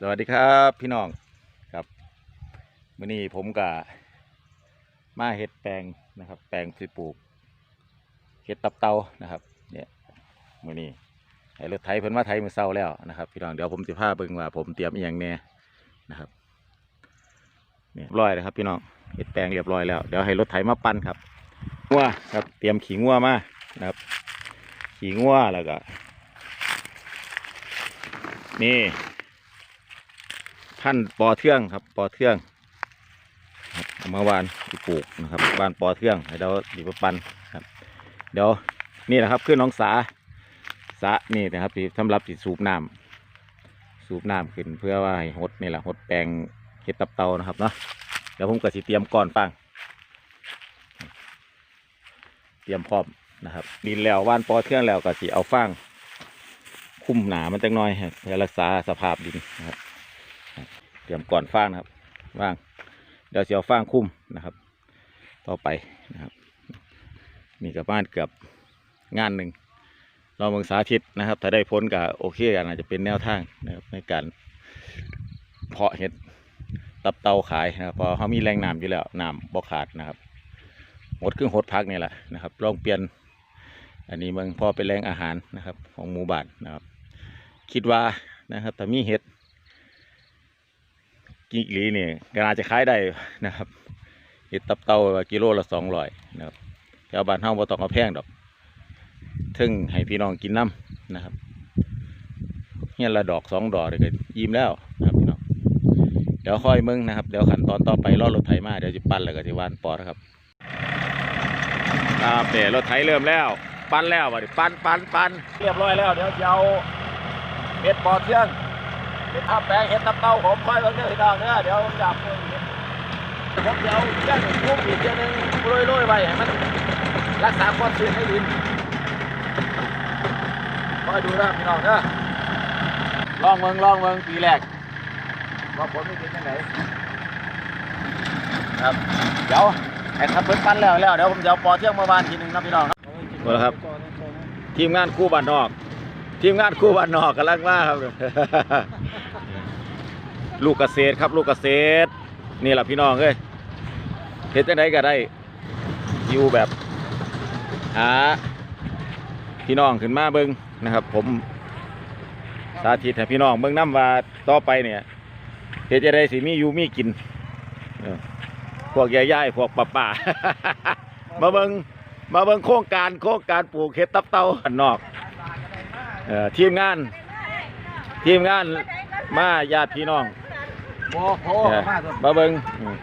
สวัสดีครับพี่น้องครับวันนี้ผมกับมาเห็ดแปลงนะครับ แปลงสิปลูกเห็ดตับเตานะครับเนี่ยวันนี้ไอ้รถไถเพิ่นมาไถมือเศร้าแล้วนะครับพี่น้องเดี๋ยวผมจะพาเบิ่งว่าผมเตรียมอหย่างแน่นะครับเนี่ยร้อยแล้วครับ พี่น้องเห็ดแปลงเรียบร้อยแล้วเดี๋ยวให้รถไถมาปั้นครับงัวครับเตรียมขี้งัวมานะครับขี้งัวแล้วก็นี่ พันปอเทืองครับ ปอเทืองครับเอวานที่ปลูกนะครับวานปอเทืองให้เราดีบปันครับ เดี๋ยวนี่นะครับขึ้นน้องสาสานี่นะครับที่สำหรับที่สูบน้ำสูบน้ำขึ้นเพื่อว่าให้หดนี่แหละหดแปลงเห็ดตับเตานะครับเนาะเดี๋ยวผมก็สิเตรียมก่อนฟังเตรียมพร้อมนะครับดินแล้วว่านปอเทืองแล้วก็สิเอาฟางคุ้มหนามันจังน้อยเพื่อรักษาสภาพดินนะครับ เตรียมก่อนฟางนะครับว่างเดี๋ยวจะเอาฟางคุ้มนะครับ ต่อไปนะครับนี่กับบ้านเกือบงานหนึ่งเราเมืองสาธิตนะครับ ถ้าได้พ้นก็โอเคกันอาจจะเป็นแนวทางนะครับในการเพาะเห็ดตับเตาขายนะครับเพอเขามีแรงน้ำอยู่แล้วน้ำบ่ขาดนะครับหมดครึ่งหดพักนี่แหละนะครับลองเปลี่ยน อันนี้เมืองพอเป็นแรงอาหารนะครับ ของหมู่บ้านนะครับ คิดว่านะครับถ้ามีเห็ด กิกหลีนี่ก็น่าจะขายได้นะครับเห็ดตับเต่ากิโลละสองร้อยนะครับแถวบ้านเฮาบ่ต้องเอาแพงดอกถึงให้พี่น้องกินน้ำนะครับเฮียละดอกสองดอกเดี๋ยก็ยิ้มแล้วนะครับพี่น้องเดี๋ยวค่อยมึงนะครับ เดี๋ยวขั้นตอนต่อไปรอรถไถมาเดี๋ยวจะปั้นแล้วก็จะวานปอนะครับครับเนี่ยรถไถเริ่มแล้ว ปั้นแล้วว่ะดิปั้นปั้นปั้นเรียบร้อยแล้วเดี๋ยวจะเอาเม็ดปอเทือง เห็ดทับแปลงเห็ดตับเต้าผมค่อยเบิ่งเด้อพี่น้องเด้อเดี๋ยวผมจับผมเดี๋ยวเจ้าหนึ่งทุ่มอีกเจ้าหนึ่งโรยๆไว้ให้มันรักษาความชื้นให้ดินคอยดูนะพี่น้องเด้อลองเมืองลองเมืองปีแรกว่าผลไม่เป็นยังไงครับเดี๋ยวไอ้ทับเพิ่นปั้นแล้วแล้วเดี๋ยวผมจะเอาปอเที่ยงเมื่อวานทีหนึ่งนะพี่น้องครับหมดแล้วครับ ทีมงานคู่บ้านนอก ทีมงานคู่บ้านนอกกำลังมาครับ ลูกเกษตรครับ ลูกเกษตร นี่แหละพี่น้องเอ้ยเห็นจังไดก็ได้อยู่แบบหาพี่น้องขึ้นมาเบิ้งนะครับ ผมสาธิตให้พี่น้องเบิ้งน้ำว่าต่อไปเนี่ยเห็นจะได้สิมีอยู่มีกินพวกย่ายๆพวกป้าป่าๆมาเบิ้งมาเบิ้งโครงการโครงการปลูกเห็ดตับเตาอันนอก เอ่อทีมงาน ทีมงานมาญาติพี่น้องโอ้โหเออมาสุดมาเบิงอืม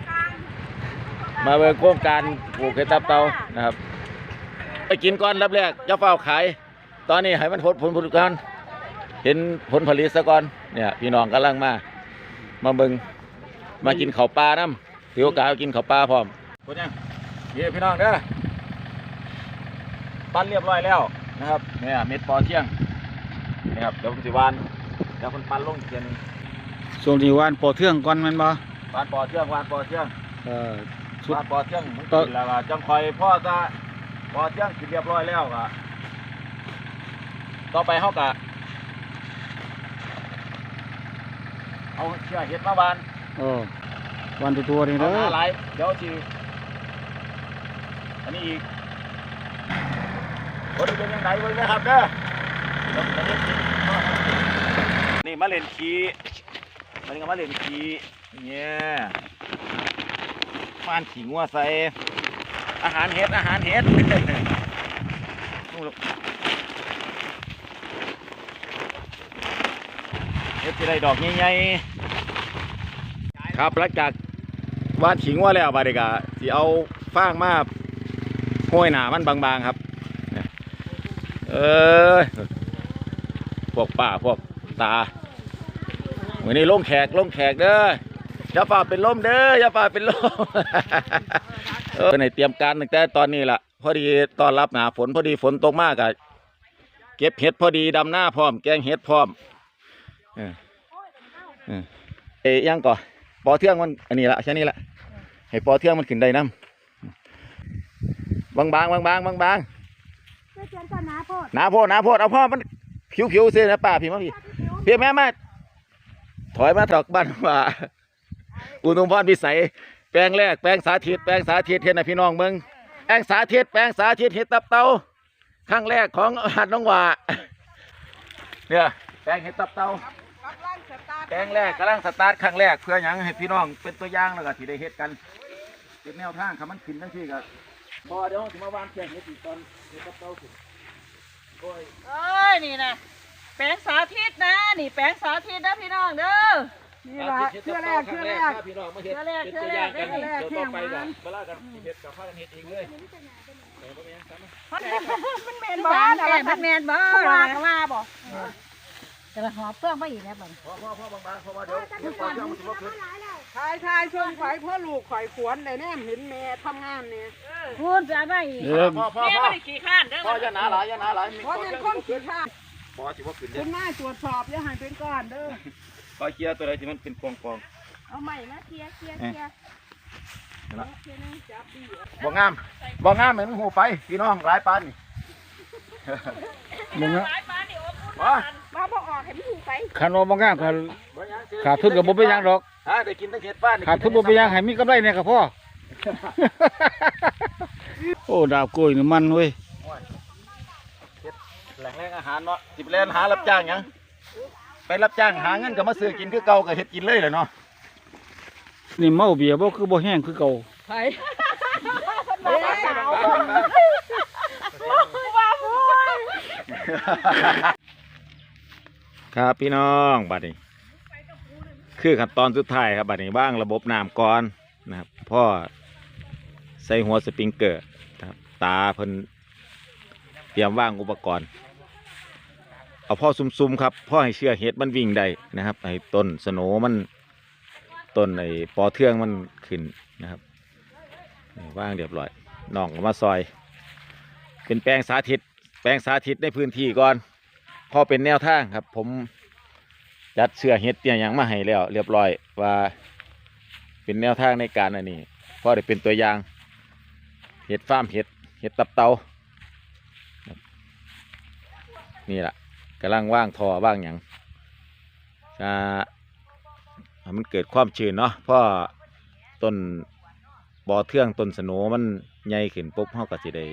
มาเบิงโครงการปลูกเห็ดตับเตานะครับไปกินก่อนรับแรกจะเฝ้าขาย ตอนนี้ให้มันผลผลผลิตก่อนเห็นผลผลิตซะก่อนเนี่ย พี่น้องกำลังมา มาเบิงมากินข้าวปลาน้ำถือโอกาสกินข้าวปลาพร้อมพูดยังเยี่พี่น้องเด้อปั้นเรียบร้อยแล้วนะครับเนี่ยเม็ดปอเที่ยง นะครับเดี๋ยวผมสิวานเดี๋ยวคนปั้นลงอีกเทียหนึงช่วงที่วานปอเทืองก่อนแมันบ่วานปอเที่ยงวานปอเที่ยงเออสุด วานปอเที่ยงมันต่อกินแล้วก็จังคอยพ่อจะปอเที่ยงกินเรียบร้อยแล้วก็ต่อไปเขากะเอาเชือกเห็ดมาบาน เออวันตัวตัวนี่เอาเด้หอน้าไหลายเดี๋ยวจีอันนี้อีกคนเป็นยังไงเบิ่งนะครับเด้อเดี๋ยวอันนี้นี่ มาเล่นขี้มันก็มาเล่นขี้เนี่ยฟานขี้งัวใส่อาหารเห็ดอาหารเห็ดนู่นเห็ดจะได้ดอกใหญ่ๆครับหลังจากวาดขิงว่าแล้วบาดเกะสิเอาฟางมาห้อยหนามันบางๆครับเนี่ยเอ้ยพวกป้าพวกตา วันนี้ลงแขกลงแขกเด้ออย่าฝ่าเป็นลมเด้ออย่าฝ่าเป็นลมเออในเตรียมการตั้งแต่ตอนนี้ล่ะ พอดีตอนรับหนาฝนพอดีฝนตกมากอะเก็บเห็ดพอดีดำหน้าพร้อม แกงเห็ดพร้อมเออเออเอ้ยยังก่อปอเทืองมันอันนี้ละแค่นี้ละให้ปอเทืองมันขึ้นได้น้ำบางบางบางบางบางบางเพื่อเตือนก่อนนะโพดหนาโพดหนาโพดเอาพ่อมันผิวผิวๆเสียนะป้าพี่มาพี่พี่แม่มา ถอยมาถอกบ้านว่าอุทุมพรพิสัย แปลงแรกแปลงสาธิตแปลงสาธิตเห็นนะพี่น้องเมืองแปลงสาธิตแปลงสาธิตเห็ดตับเตาครั้งแรกของหาดน้องหว่าเนี่ยแปลงเห็ดตับเตาแปลงแรกกำลังสตาร์ทครั้งแรกเพื่อหยังให้พี่น้องเป็นตัวอย่างแล้วก็ที่ได้เฮ็ดกันเป็นแนวทางคำมันขึ้นทั้งที่ก็พอเดี๋ยวถึงมาวางแปลงเห็ดอีกตอนเห็ดตับเตาขึ้นโอ้ยเอ้ยนี่นะ แปลงสาธิตนะ นี่แปลงสาธิตนะพี่น้องเด้อ นี่ละเชื่อแรกเชื่อแรก พี่น้องมาเฮ็ดเชื่อแรกเป็นตัวอย่างกันเชื่อแรกเดี๋ยวต่อไปก็เวลากันเฮ็ดกับพากันเฮ็ดเองเลยเดี๋ยวบ่มีหยังซ้ำมันแมนบ้าบ้านนแต่มันแมนบ้าผู้นว่าก็ว่าบ่จะมาหอบเฟื่องมาอีกแล้วบ่พ่อพ่อพ่อบางๆเพราะว่าเดี๋ยวเดี๋ยวก่อนเดี๋ยวมันสิบ่ขึ้นชายชายชวนข่อยเพื่อลูกข่อยขวนได้แน่เห็นแม่ทำงานเนี่ยพูดจะมาอีกเดี๋ยวพ่อพ่อแม่พ่อไม่ได้ขี่ข้านเด้อพ่ออย่าหนาหลายอย่าหนาหลายมีเพราะเป็นคนขี้ข้า พ่อสิบ่ขึ้นเด้คุอณมาตรวจสอบอย่าให้เป็นก้อนเด้อ ขอเคลียร์ตัวใดที่มันเป็นกองกองเอาใหม่มาเคลียร์เคลียร์เคลียร์บ่งามบ่งามเหมือนหูไปพี่น้องหลายปานนี่มึงอะสายฟ้านี่อบอุ่นบ่มาบ่ออกให้มันถูกไปคันว่าบ่งามคันบ่หยังสิขาดทุนก็บ่เป็นหยังดอก ฮะได้กินทั้งเฮ็ดบ้านขาดทุนบ่เป็นหยังให้มีกำไรเนี่ยก็พอ โอ้ดาบกล้วยนี่มันเว้ย แหล่งแรงอาหารเนาะสิไปเล่นหารับจ้างหยังไปรับจ้างหาเงินก็มาซื้อกินคือเก่าก็เฮ็ดกินเลยแหละเนาะนี่เมาเบียร์บ่คือบ่แห้งคือเก่าไผครับพี่น้องบัดนี้ คือขั้นตอนสุดท้ายครับบัดนี้ว่างระบบน้ำก่อนนะครับพ่อใส่หัวสปริงเกอร์นะครับตาเพิ่นเตรียมว่างอุปกรณ์ เอาพ่อซุ่มๆครับพ่อให้เชื่อเห็ดมันวิ่งได้นะครับให้ต้นสโนมันต้นไอ้ปอเทืองมันขึ้นนะครับว่างเรียบร้อยน้องก็มาซอย เป็นแปลงสาธิต แปลงสาธิตในพื้นที่ก่อนพอเป็นแนวทางครับ ผมจัดเสื้อเฮ็ดเตียงหยังมาให้แล้ว เรียบร้อยว่าเป็นแนวทางในการอันนี้พอได้เป็นตัวอย่างเห็ดฟาร์มเห็ดเห็ดตับเตานี่แหละ กำลังว่างทอว่างหยังจะให้มันเกิดความชื้นเนาะเพราะต้นบ่อเทืองต้นสโหนมันใหญ่ขึ้นปุ๊บเฮาก็สิได้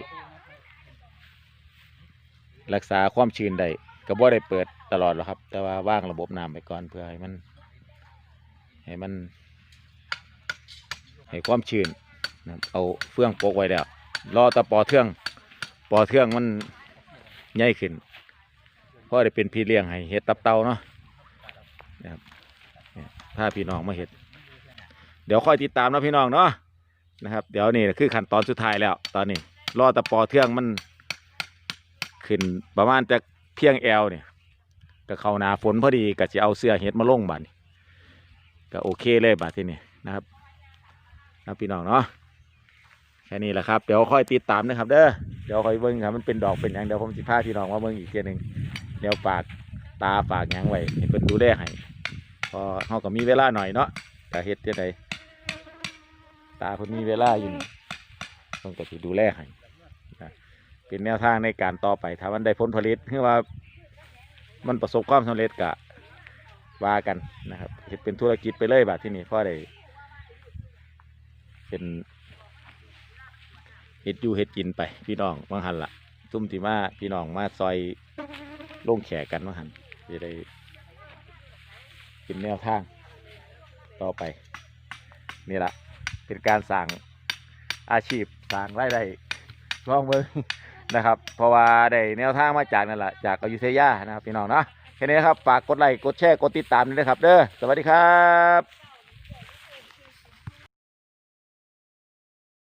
รักษาความชื้นได้ก็บ่ได้เปิดตลอดหรอกครับ แต่ว่าว่างระบบน้ำไปก่อนเพื่อให้มัน ให้มัน ให้ความชื้นเอาเฟื่องโปกไว้แล้วรอแตะปอเทือง ปอเทืองมันใหญ่ขึ้น พราะได้เป็นพี่เลี้ยงให้เห็ดตับเตาเนาะนะครับเนี่ยถ้าพี่น้องมาเห็ด เดี๋ยวค่อยติดตามนะพี่น้องเนาะนะครับ เดี๋ยวนี่คือขั้นตอนสุดท้ายแล้ว ตอนนี้รอตะปอเทืองมัน ขึ้นประมาณแต่เพียงแอลเนี่ยก็เข้านาฝนพอดีก็จะเอาเสื้อเฮ็ดมาลงบาดนี้ก็โอเคเลยบาดที่นี่นะครับนะพี่น้องเนาะแค่นี้แหละครับ เดี๋ยวค่อยติดตามนะครับ เด้อเดี๋ยวค่อยเบิ่งครับมันเป็นดอกเป็นหยังเดี๋ยวผมสิพาพี่น้องมาเบิ่งอีกเทียหนึง เดี๋ยวฝากตาฝากยังไว้ให้เพิ่นดูแลให้พอเฮาก็มีเวลาหน่อยเนาะก็เฮ็ดจังไดตาเพิ่นมีเวลาอยู่เพิ่นก็สิดูแลให้เป็นแนวทางในการต่อไปถ้ามันได้ผลผลิตคือว่า มันประสบความสำเร็จกะว่ากันนะครับเฮ็ดเป็นธุรกิจไปเลยแบบที่นี่พ่อได้เป็นเฮ็ดอยู่เฮ็ดกินไป พี่น้องบางหันละซุ่มที่มาพี่น้องมาซอย ลงแขกกันบาหันจะได้เป็นแนวทาง ต่อไป นี่ละเป็นการสั่งอาชีพสั่งรายได้ลองเบิ่งนะครับ เพราะว่าได้แนวทางมาจากนั่นแหละจากอยุธยานะครับพี่น้องเนาะแค่นี้นะครับฝากกดไลค์กดแชร์กดติดตามด้วยนะครับ เด้อสวัสดีครับ